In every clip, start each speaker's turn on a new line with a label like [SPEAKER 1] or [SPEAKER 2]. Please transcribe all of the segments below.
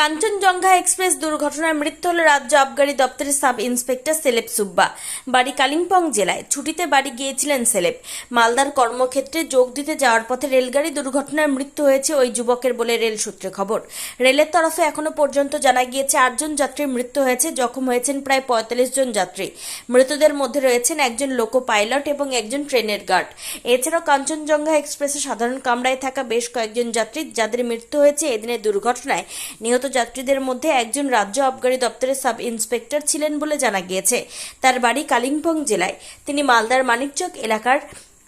[SPEAKER 1] Kanchenjunga express দুর্ঘটনায় মৃত্যু হল রাজ্য আবগারি দপ্তরের সাব ইন্সপেক্টর সেলেব সুব্বা। বাড়ি কালিম্পং জেলায়। ছুটিতে বাড়ি গিয়েছিলেন সেলেব। মালদার কর্মক্ষেত্রে যোগ দিতে যাওয়ার পথে রেলগাড়ি দুর্ঘটনায় মৃত্যু হয়েছে ওই যুবকের বলে রেল সূত্রে খবর। রেলের তরফে এখনও পর্যন্ত জানা গিয়েছে আটজন যাত্রীর মৃত্যু হয়েছে। জখম হয়েছেন প্রায় পঁয়তাল্লিশ জন যাত্রী। মৃতদের মধ্যে রয়েছেন একজন লোকো পাইলট এবং একজন ট্রেনের গার্ড। এছাড়াও কাঞ্চনজঙ্ঘা এক্সপ্রেসে সাধারণ কামরায় থাকা বেশ কয়েকজন যাত্রী, যাদের মৃত্যু হয়েছে এদিনের দুর্ঘটনায়। নিহত যাত্রীদের মধ্যে একজন রাজ্য আবগারি দপ্তরের সাব ইন্সপেক্টর ছিলেন বলে জানা গিয়েছে। তার বাড়ি কালিম্পং জেলায়। তিনি মালদার মানিকচক এলাকার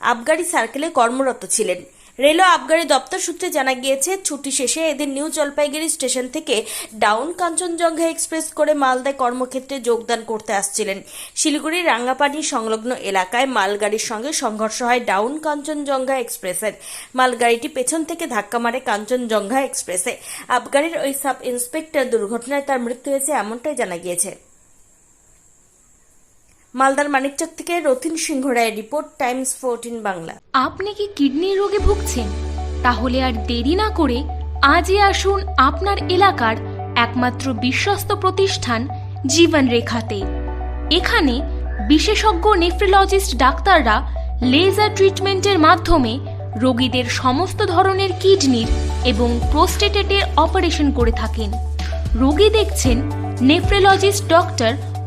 [SPEAKER 1] আবগারি সার্কেলে কর্মরত ছিলেন। রেল আবগারি দপ্তর সূত্রে জানা গিয়েছে, ছুটি শেষে এদিন নিউ জলপাইগুড়ি স্টেশন থেকে ডাউন কাঞ্চনজঙ্ঘা এক্সপ্রেস করে মালদায় কর্মক্ষেত্রে যোগদান করতে আসছিলেন। শিলিগুড়ির রাঙ্গাপানি সংলগ্ন এলাকায় মালগাড়ির সঙ্গে সংঘর্ষ হয় ডাউন কাঞ্চনজঙ্ঘা এক্সপ্রেসের। মালগাড়িটি পেছন থেকে ধাক্কা মারে কাঞ্চনজঙ্ঘা এক্সপ্রেসে। আবগারির ওই সাব ইন্সপেক্টর দুর্ঘটনায় তার মৃত্যু হয়েছে এমনটাই জানা গিয়েছে। মালদার মানিকচক থেকে রথিন সিংহ রায়ের রিপোর্ট, টাইমস ফোরটিন বাংলা।
[SPEAKER 2] আপনি কি কিডনি রোগে ভুগছেন? তাহলে আর দেরি না করে আজই আসুন আপনার এলাকার একমাত্র বিশ্বস্ত প্রতিষ্ঠান জীবন রেখাতে এখানে বিশেষজ্ঞ নেফ্রোলজিস্ট ডাক্তাররা লেজার ট্রিটমেন্টের মাধ্যমে রোগীদের সমস্ত ধরনের কিডনির এবং প্রোস্টেটেটের অপারেশন করে থাকেন। রোগী দেখছেন nephrologist doctor